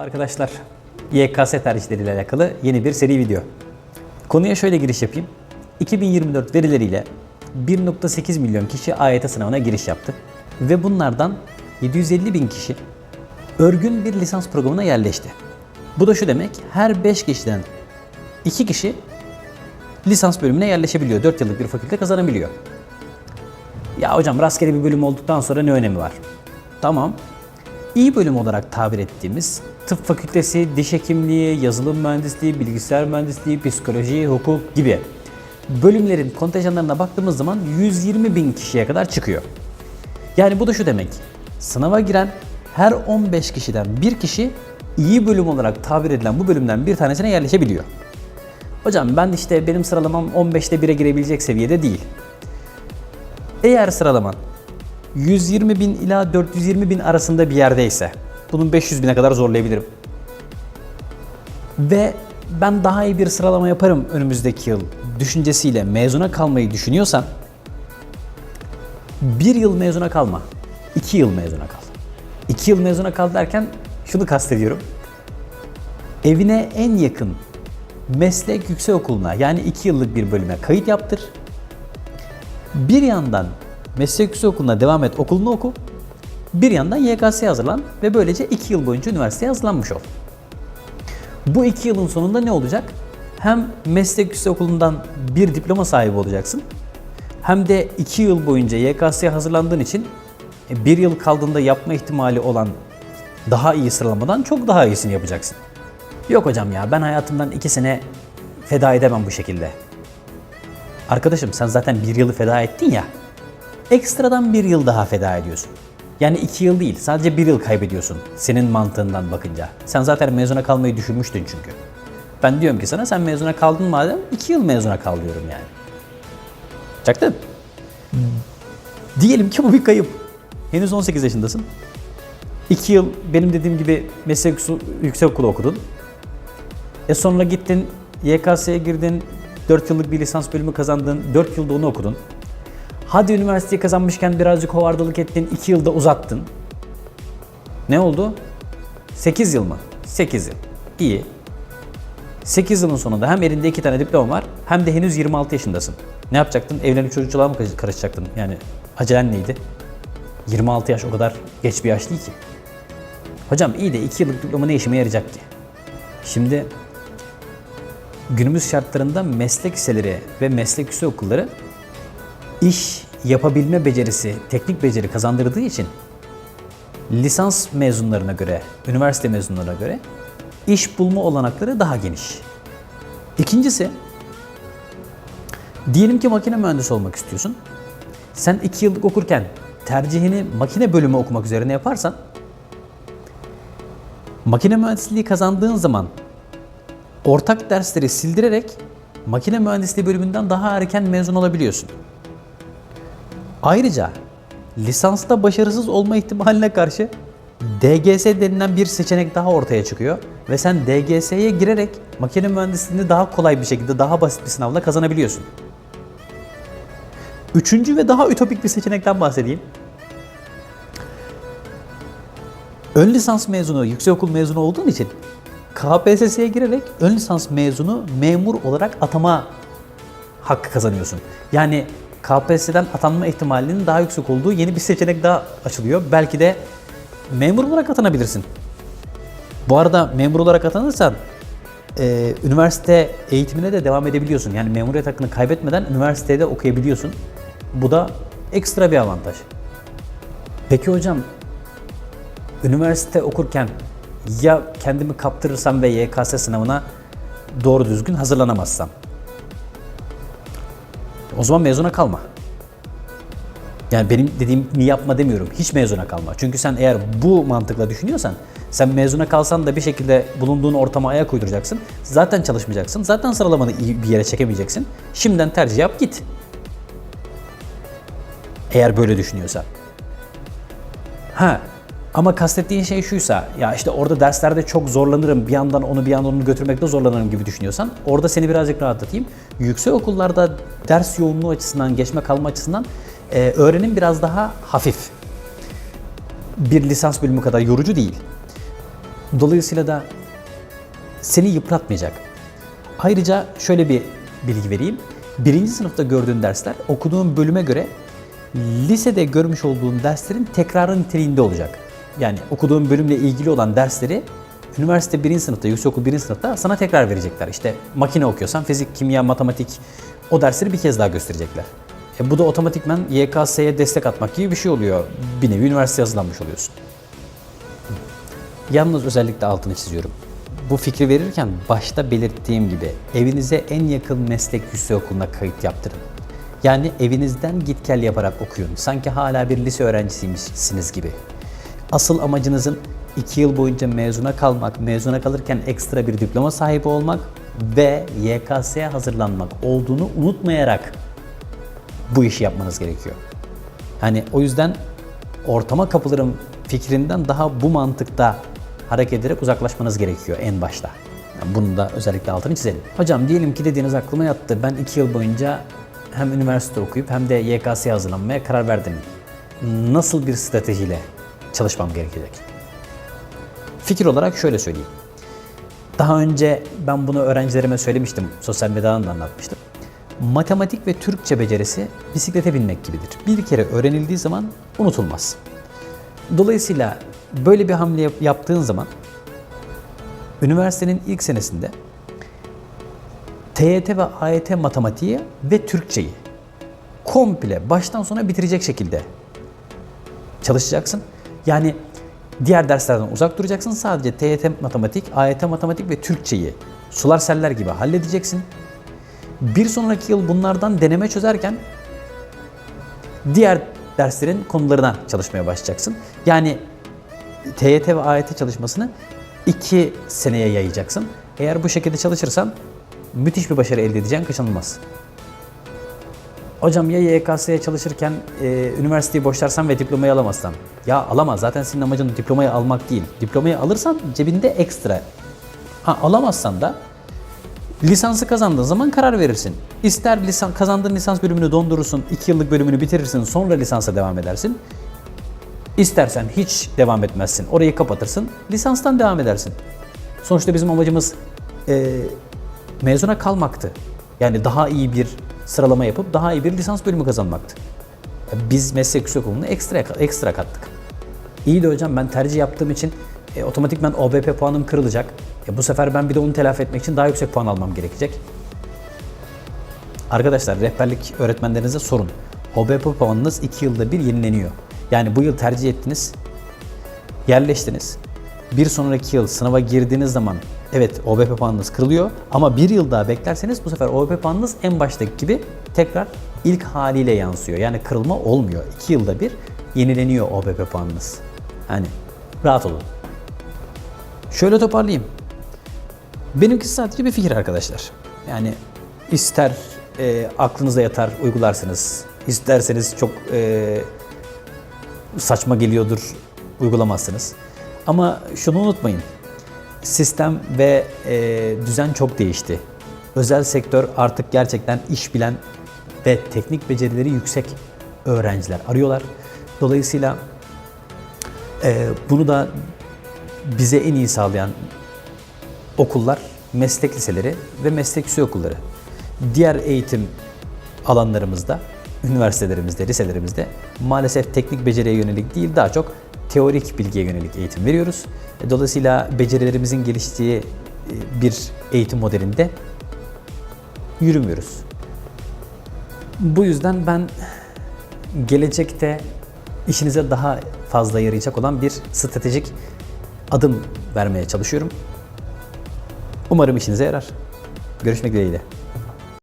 Arkadaşlar. YKS tercihleriyle alakalı yeni bir seri video. Konuya şöyle giriş yapayım. 2024 verileriyle 1.8 milyon kişi AYT sınavına giriş yaptı. Ve bunlardan 750 bin kişi örgün bir lisans programına yerleşti. Bu da şu demek, her 5 kişiden 2 kişi lisans bölümüne yerleşebiliyor. 4 yıllık bir fakülte kazanabiliyor. Ya hocam rastgele bir bölüm olduktan sonra ne önemi var? Tamam. İyi bölüm olarak tabir ettiğimiz tıp fakültesi, diş hekimliği, yazılım mühendisliği, bilgisayar mühendisliği, psikoloji, hukuk gibi bölümlerin kontenjanlarına baktığımız zaman 120 bin kişiye kadar çıkıyor. Yani bu da şu demek. Sınava giren her 15 kişiden bir kişi iyi bölüm olarak tabir edilen bu bölümden bir tanesine yerleşebiliyor. Hocam ben işte benim sıralamam 15'te 1'e girebilecek seviyede değil. Eğer sıralaman 120 bin ila 420 bin arasında bir yerdeyse bunun 500 bine kadar zorlayabilirim. Ve ben daha iyi bir sıralama yaparım önümüzdeki yıl düşüncesiyle mezuna kalmayı düşünüyorsan bir yıl mezuna kalma. iki yıl mezuna kal. İki yıl mezuna kal derken şunu kastediyorum. Evine en yakın meslek yüksek okuluna yani iki yıllık bir bölüme kayıt yaptır. Bir yandan meslek yüksek okuluna devam et, okulunu oku. Bir yandan YKS'ye hazırlan ve böylece iki yıl boyunca üniversiteye hazırlanmış ol. Bu iki yılın sonunda ne olacak? Hem meslek yüksek okulundan bir diploma sahibi olacaksın. Hem de iki yıl boyunca YKS'ye hazırlandığın için e, bir yıl kaldığında yapma ihtimali olan daha iyi sıralamadan çok daha iyisini yapacaksın. Yok hocam ya ben hayatımdan iki sene feda edemem bu şekilde. Arkadaşım sen zaten bir yılı feda ettin ya. Ekstradan bir yıl daha feda ediyorsun. Yani iki yıl değil sadece bir yıl kaybediyorsun senin mantığından bakınca. Sen zaten mezuna kalmayı düşünmüştün çünkü. Ben diyorum ki sana sen mezuna kaldın madem iki yıl mezuna kal diyorum yani. Çaktın. Diyelim ki bu bir kayıp. Henüz 18 yaşındasın. 2 yıl benim dediğim gibi meslek yüksek okulu okudun. E sonra gittin YKS'ye girdin, 4 yıllık bir lisans bölümü kazandın, 4 yılda onu okudun. Hadi üniversiteyi kazanmışken birazcık hovardalık ettin, 2 yılda uzattın. Ne oldu? 8 yıl mı? 8 yıl. İyi. 8 yılın sonunda hem elinde 2 tane diploma var hem de henüz 26 yaşındasın. Ne yapacaktın? Evlenip çocukçuluğa mı karışacaktın? Yani acelen neydi? 26 yaş o kadar geç bir yaş değil ki. Hocam iyi de 2 yıllık diploma ne işime yarayacak ki? Şimdi günümüz şartlarında meslek liseleri ve meslek yüksek okulları iş yapabilme becerisi, teknik beceri kazandırdığı için lisans mezunlarına göre, üniversite mezunlarına göre iş bulma olanakları daha geniş. İkincisi, diyelim ki makine mühendisi olmak istiyorsun. Sen iki yıllık okurken tercihini makine bölümü okumak üzerine yaparsan, makine mühendisliği kazandığın zaman ortak dersleri sildirerek makine mühendisliği bölümünden daha erken mezun olabiliyorsun. Ayrıca lisansta başarısız olma ihtimaline karşı DGS denilen bir seçenek daha ortaya çıkıyor ve sen DGS'ye girerek makine mühendisliğini daha kolay bir şekilde, daha basit bir sınavla kazanabiliyorsun. Üçüncü ve daha ütopik bir seçenekten bahsedeyim. Ön lisans mezunu, yüksekokul mezunu olduğun için KPSS'ye girerek ön lisans mezunu memur olarak atama hakkı kazanıyorsun. Yani KPSS'den atanma ihtimalinin daha yüksek olduğu yeni bir seçenek daha açılıyor. Belki de memur olarak atanabilirsin. Bu arada memur olarak atanırsan e, üniversite eğitimine de devam edebiliyorsun. Yani memuriyet hakkını kaybetmeden üniversitede okuyabiliyorsun. Bu da ekstra bir avantaj. Peki hocam üniversite okurken ya kendimi kaptırırsam ve YKS sınavına doğru düzgün hazırlanamazsam? O zaman mezuna kalma. Yani benim dediğimi yapma demiyorum. Hiç mezuna kalma. Çünkü sen eğer bu mantıkla düşünüyorsan sen mezuna kalsan da bir şekilde bulunduğun ortama ayak uyduracaksın. Zaten çalışmayacaksın. Zaten sıralamanı iyi bir yere çekemeyeceksin. Şimdiden tercih yap git. Eğer böyle düşünüyorsan. Ha ama kastettiğin şey şuysa ya işte orada derslerde çok zorlanırım bir yandan onu bir yandan onu götürmekte zorlanırım gibi düşünüyorsan orada seni birazcık rahatlatayım. Yüksek okullarda ders yoğunluğu açısından geçme kalma açısından e, öğrenim biraz daha hafif. Bir lisans bölümü kadar yorucu değil. Dolayısıyla da seni yıpratmayacak. Ayrıca şöyle bir bilgi vereyim. Birinci sınıfta gördüğün dersler okuduğun bölüme göre lisede görmüş olduğun derslerin tekrarı niteliğinde olacak. Yani okuduğun bölümle ilgili olan dersleri üniversite birinci sınıfta, yüksekokul birinci sınıfta sana tekrar verecekler. İşte makine okuyorsan fizik, kimya, matematik o dersleri bir kez daha gösterecekler. E bu da otomatikman YKS'ye destek atmak gibi bir şey oluyor. Bir nevi üniversite hazırlanmış oluyorsun. Yalnız özellikle altını çiziyorum. Bu fikri verirken başta belirttiğim gibi evinize en yakın meslek yüksekokuluna kayıt yaptırın. Yani evinizden git gel yaparak okuyun. Sanki hala bir lise öğrencisiymişsiniz gibi. Asıl amacınızın 2 yıl boyunca mezuna kalmak, mezuna kalırken ekstra bir diploma sahibi olmak ve YKS'ye hazırlanmak olduğunu unutmayarak bu işi yapmanız gerekiyor. Hani o yüzden ortama kapılırım fikrinden daha bu mantıkta hareket ederek uzaklaşmanız gerekiyor en başta. Yani bunu da özellikle altını çizelim. Hocam diyelim ki dediğiniz aklıma yattı. Ben 2 yıl boyunca hem üniversite okuyup hem de YKS'ye hazırlanmaya karar verdim. Nasıl bir stratejiyle çalışmam gerekecek? Fikir olarak şöyle söyleyeyim. Daha önce ben bunu öğrencilerime söylemiştim, sosyal medyadan da anlatmıştım. Matematik ve Türkçe becerisi bisiklete binmek gibidir. Bir kere öğrenildiği zaman unutulmaz. Dolayısıyla böyle bir hamle yap- yaptığın zaman üniversitenin ilk senesinde TYT ve AYT matematiği ve Türkçeyi komple baştan sona bitirecek şekilde çalışacaksın. Yani diğer derslerden uzak duracaksın. Sadece TYT matematik, AYT matematik ve Türkçeyi sular seller gibi halledeceksin. Bir sonraki yıl bunlardan deneme çözerken diğer derslerin konularına çalışmaya başlayacaksın. Yani TYT ve AYT çalışmasını iki seneye yayacaksın. Eğer bu şekilde çalışırsan müthiş bir başarı elde edeceğin kaçınılmaz. Hocam ya YKS'ye çalışırken e, üniversiteyi boşlarsan ve diplomayı alamazsan? Ya alamaz. Zaten senin amacın diplomayı almak değil. Diplomayı alırsan cebinde ekstra. Ha, alamazsan da lisansı kazandığın zaman karar verirsin. İster lisan, kazandığın lisans bölümünü dondurursun, 2 yıllık bölümünü bitirirsin, sonra lisansa devam edersin. İstersen hiç devam etmezsin. Orayı kapatırsın. Lisanstan devam edersin. Sonuçta bizim amacımız e, mezuna kalmaktı. Yani daha iyi bir sıralama yapıp daha iyi bir lisans bölümü kazanmaktı. Biz meslek yüksekokulu'na ekstra ekstra kattık. İyi de hocam ben tercih yaptığım için e, otomatikman OBP puanım kırılacak. E, bu sefer ben bir de onu telafi etmek için daha yüksek puan almam gerekecek. Arkadaşlar rehberlik öğretmenlerinize sorun. OBP puanınız 2 yılda bir yenileniyor. Yani bu yıl tercih ettiniz, yerleştiniz. Bir sonraki yıl sınava girdiğiniz zaman evet OBP puanınız kırılıyor ama bir yıl daha beklerseniz bu sefer OBP puanınız en baştaki gibi tekrar ilk haliyle yansıyor. Yani kırılma olmuyor. 2 yılda bir yenileniyor OBP puanınız. Hani rahat olun. Şöyle toparlayayım. Benimkisi sadece bir fikir arkadaşlar. Yani ister e, aklınıza yatar uygularsınız. İsterseniz çok e, saçma geliyordur uygulamazsınız. Ama şunu unutmayın. Sistem ve e, düzen çok değişti. Özel sektör artık gerçekten iş bilen ve teknik becerileri yüksek öğrenciler arıyorlar. Dolayısıyla e, bunu da bize en iyi sağlayan okullar, meslek liseleri ve meslek yüksek okulları. Diğer eğitim alanlarımızda, üniversitelerimizde, liselerimizde maalesef teknik beceriye yönelik değil daha çok teorik bilgiye yönelik eğitim veriyoruz. Dolayısıyla becerilerimizin geliştiği e, bir eğitim modelinde yürümüyoruz. Bu yüzden ben gelecekte işinize daha fazla yarayacak olan bir stratejik adım vermeye çalışıyorum. Umarım işinize yarar. Görüşmek dileğiyle.